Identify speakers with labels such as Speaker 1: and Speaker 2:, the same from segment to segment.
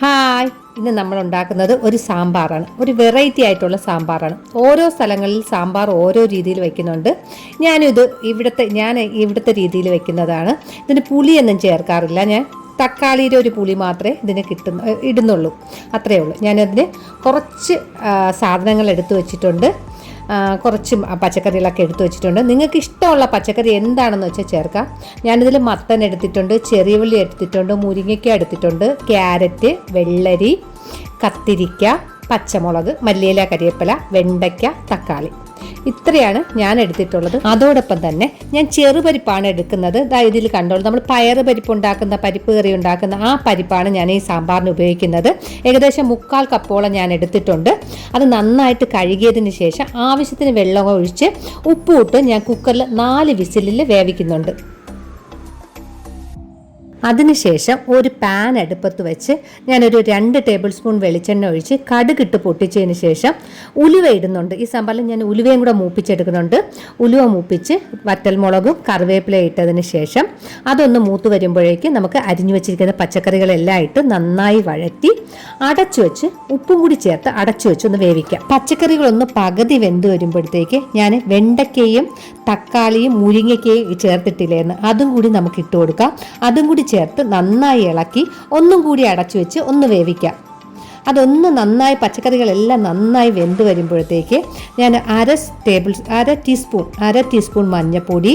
Speaker 1: Hi. ഇന്ന് നമ്മൾ ഉണ്ടാക്കുന്നത് ഒരു സാമ്പാറാണ്. ഒരു വെറൈറ്റി ആയിട്ടുള്ള സാമ്പാറാണ്. ഓരോ സ്ഥലങ്ങളിൽ സാമ്പാർ ഓരോ രീതിയിൽ വയ്ക്കുന്നുണ്ട് ഞാനിത് ഇവിടുത്തെ ഞാൻ ഇവിടുത്തെ രീതിയിൽ വയ്ക്കുന്നതാണ് ഇതിന് പുളിയൊന്നും ചേർക്കാറില്ല ഞാൻ. തക്കാളിയുടെ ഒരു പുളി മാത്രമേ ഇതിന് കിട്ടുന്ന ഇടുന്നുള്ളൂ. അത്രയേ ഉള്ളൂ. ഞാനതിന് കുറച്ച് സാധനങ്ങൾ എടുത്തു വെച്ചിട്ടുണ്ട്. കുറച്ച് പച്ചക്കറികളൊക്കെ എടുത്തു വെച്ചിട്ടുണ്ട്. നിങ്ങൾക്ക് ഇഷ്ടമുള്ള പച്ചക്കറി എന്താണെന്ന് വെച്ചാൽ ചേർക്കാം. ഞാനിതിൽ മത്തൻ എടുത്തിട്ടുണ്ട് ചെറിയുള്ളി എടുത്തിട്ടുണ്ട് മുരിങ്ങയ്ക്ക എടുത്തിട്ടുണ്ട് ക്യാരറ്റ് വെള്ളരി കത്തിരിക്ക പച്ചമുളക് മല്ലിയില കരിവേപ്പില വെണ്ടയ്ക്ക തക്കാളി. ഇത്രയാണ് ഞാൻ എടുത്തിട്ടുള്ളത്. അതോടൊപ്പം തന്നെ ഞാൻ ചെറുപരിപ്പാണ് എടുക്കുന്നത്. ഇതിൽ കണ്ടോളൂ നമ്മൾ പയർ പരിപ്പ് ഉണ്ടാക്കുന്ന പരിപ്പ് കറി ഉണ്ടാക്കുന്ന ആ പരിപ്പാണ് ഞാൻ ഈ സാമ്പാറിന് ഉപയോഗിക്കുന്നത്. ഏകദേശം മുക്കാൽ കപ്പോളം ഞാൻ എടുത്തിട്ടുണ്ട്. അത് നന്നായിട്ട് കഴുകിയതിന് ശേഷം ആവശ്യത്തിന് വെള്ളം ഒഴിച്ച് ഉപ്പ് ഇട്ട് ഞാൻ കുക്കറിൽ നാല് വിസിലിൽ വേവിക്കുന്നുണ്ട്. അതിനുശേഷം ഒരു പാൻ അടുപ്പത്ത് വെച്ച് ഞാനൊരു രണ്ട് ടേബിൾ സ്പൂൺ വെളിച്ചെണ്ണ ഒഴിച്ച് കടുകിട്ട് പൊട്ടിച്ചതിന് ശേഷം ഉലുവ ഇടുന്നുണ്ട്. ഈ സാമ്പാറിൽ ഞാൻ ഉലുവയും കൂടെ മൂപ്പിച്ചെടുക്കുന്നുണ്ട്. ഉലുവ മൂപ്പിച്ച് വറ്റൽമുളകും കറിവേപ്പില ഇട്ടതിന് ശേഷം അതൊന്ന് മൂത്ത് വരുമ്പോഴേക്കും നമുക്ക് അരിഞ്ഞു വെച്ചിരിക്കുന്ന പച്ചക്കറികളെല്ലാം ഇട്ട് നന്നായി വഴറ്റി അടച്ചു വെച്ച് ഉപ്പും കൂടി ചേർത്ത് അടച്ചു വെച്ച് ഒന്ന് വേവിക്കാം. പച്ചക്കറികളൊന്ന് പകുതി വെന്ത് വരുമ്പോഴത്തേക്ക് ഞാൻ വെണ്ടയ്ക്കയും തക്കാളിയും മുരിങ്ങയ്ക്കയും ചേർത്തിട്ടില്ലേന്ന് അതും കൂടി നമുക്ക് ഇട്ട് കൊടുക്കാം. അതും കൂടി ചേർത്ത് നന്നായി ഇളക്കി ഒന്നും കൂടി അടച്ചു വെച്ച് ഒന്ന് വേവിക്കാം. അതൊന്ന് നന്നായി പച്ചക്കറികളെല്ലാം നന്നായി വെന്ത് വരുമ്പോഴത്തേക്ക് ഞാൻ അര ടേബിൾ അര ടീസ്പൂൺ അര ടീസ്പൂൺ മഞ്ഞൾപ്പൊടി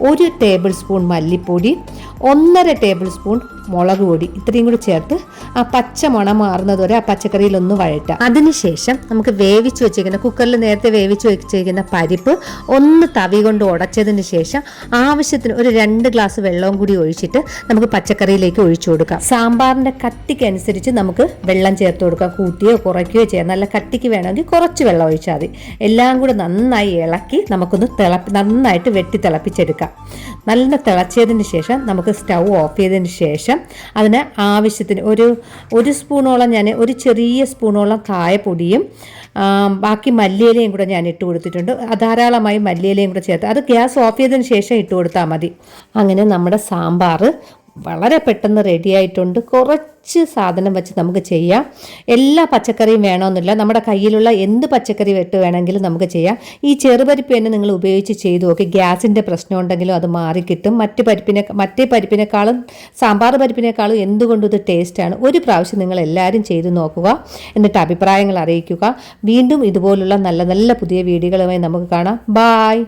Speaker 1: ഒരു ടേബിൾ സ്പൂൺ മല്ലിപ്പൊടി ഒന്നര ടേബിൾ സ്പൂൺ മുളക് പൊടി ഇത്രയും കൂടി ചേർത്ത് ആ പച്ച മണം മാറുന്നത് വരെ ആ പച്ചക്കറിയിലൊന്ന് വഴറ്റാം. അതിനുശേഷം നമുക്ക് വേവിച്ച് വെച്ചിരിക്കുന്ന കുക്കറിൽ നേരത്തെ വേവിച്ച് വെച്ചിരിക്കുന്ന പരിപ്പ് ഒന്ന് തവി കൊണ്ട് ഉടച്ചതിന് ശേഷം ആവശ്യത്തിന് ഒരു രണ്ട് ഗ്ലാസ് വെള്ളവും കൂടി ഒഴിച്ചിട്ട് നമുക്ക് പച്ചക്കറിയിലേക്ക് ഒഴിച്ചു കൊടുക്കാം. സാമ്പാറിന്റെ കട്ടിക്കനുസരിച്ച് നമുക്ക് വെള്ളം ചേർത്ത് കൊടുക്കാം. കൂട്ടിയോ കുറയ്ക്കുകയോ ചെയ്യാം. നല്ല കട്ടിക്ക് വേണമെങ്കിൽ കുറച്ച് വെള്ളം ഒഴിച്ചാൽ മതി. എല്ലാം കൂടെ നന്നായി ഇളക്കി നമുക്കൊന്ന് തിളപ്പി നന്നായിട്ട് വെട്ടി തിളപ്പിച്ചെടുക്കാം. നല്ല തിളച്ചതിന് ശേഷം നമുക്ക് സ്റ്റൗ ഓഫ് ചെയ്തതിന് ശേഷം അതിന് ആവശ്യത്തിന് ഒരു ഒരു സ്പൂണോളം ഞാൻ ഒരു ചെറിയ സ്പൂണോളം കായപ്പൊടിയും ബാക്കി മല്ലിയിലയും കൂടെ ഞാൻ ഇട്ട് കൊടുത്തിട്ടുണ്ട്. ധാരാളമായി മല്ലിയിലയും കൂടെ ചേർത്ത് അത് ഗ്യാസ് ഓഫ് ചെയ്തതിന് ശേഷം ഇട്ട് കൊടുത്താൽ മതി. അങ്ങനെ നമ്മുടെ സാമ്പാർ വളരെ പെട്ടെന്ന് റെഡി ആയിട്ടുണ്ട്. കുറച്ച് സാധനം വെച്ച് നമുക്ക് ചെയ്യാം. എല്ലാ പച്ചക്കറിയും വേണമെന്നില്ല നമ്മുടെ കയ്യിലുള്ള എന്ത് പച്ചക്കറി വെട്ട് വേണമെങ്കിലും നമുക്ക് ചെയ്യാം. ഈ ചെറുപരിപ്പ് തന്നെ നിങ്ങൾ ഉപയോഗിച്ച് ചെയ്തു നോക്കി. ഗ്യാസിന്റെ പ്രശ്നം ഉണ്ടെങ്കിലും അത് മാറിക്കിട്ടും മറ്റ് പരിപ്പിനെ മറ്റേ പരിപ്പിനേക്കാളും സാമ്പാർ പരിപ്പിനേക്കാളും എന്തുകൊണ്ടും ഇത് ടേസ്റ്റാണ് ഒരു പ്രാവശ്യം നിങ്ങൾ എല്ലാവരും ചെയ്തു നോക്കുക. എന്നിട്ട് അഭിപ്രായങ്ങൾ അറിയിക്കുക. വീണ്ടും ഇതുപോലുള്ള നല്ല നല്ല പുതിയ വീഡിയോകളുമായി നമുക്ക് കാണാം. ബായ്